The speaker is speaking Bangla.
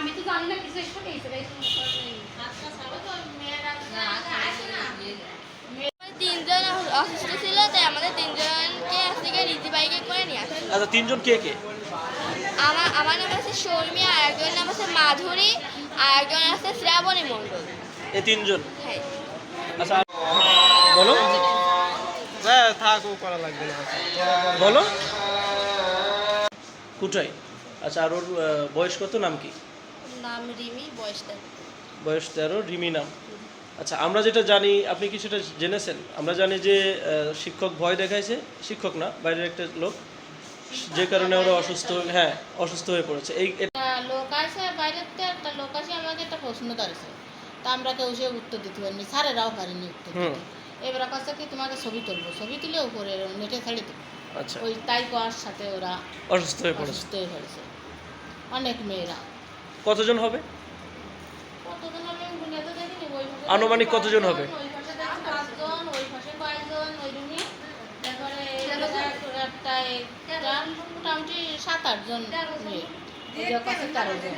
আমি তো জানি না কিসের সাথে তিনজন অসুস্থ আমাদের তিনজনকে করে নিয়ে আচ্ছা, তিনজন কে কে? আমার আর একজনের নাম আছে মাধুরী আর একজন আছে শ্রাবণী হ্যাঁ। আচ্ছা আচ্ছা বয়স কত? নাম কি? নাম রিমি বয়সটা বয়স তেরো রিমি নাম। আচ্ছা আমরা যেটা জানি আপনি কি সেটা জেনেছেন? আমরা জানি যে শিক্ষক ভয় দেখাইছে শিক্ষক না বাইরের একটা লোক। যে কারণে ওরা অসুস্থ হয়ে- অসুস্থ হয়ে পড়েছে। এই লোক আছে বাইরের থেকে একটা লোক আছে আমাকে একটা প্রশ্ন করেছে তা আমরা কেউ সে উত্তর দিতে পারিনি স্যারেরাও পারিনি উত্তর এবার কাছে কি তোমাকে ছবি তুলবো? ছবি তুলে উপরে নেটে ছাড়ি দেবো। আচ্ছা। ওই তাই কোয়ার সাথে ওরা অসুস্থ হয়ে পড়েছে। অসুস্থ হয়ে পড়েছে। অনেক মেয়েরা। কতজন হবে? আনুমানিক কতজন হবে? সাত আটজন তেরো জন।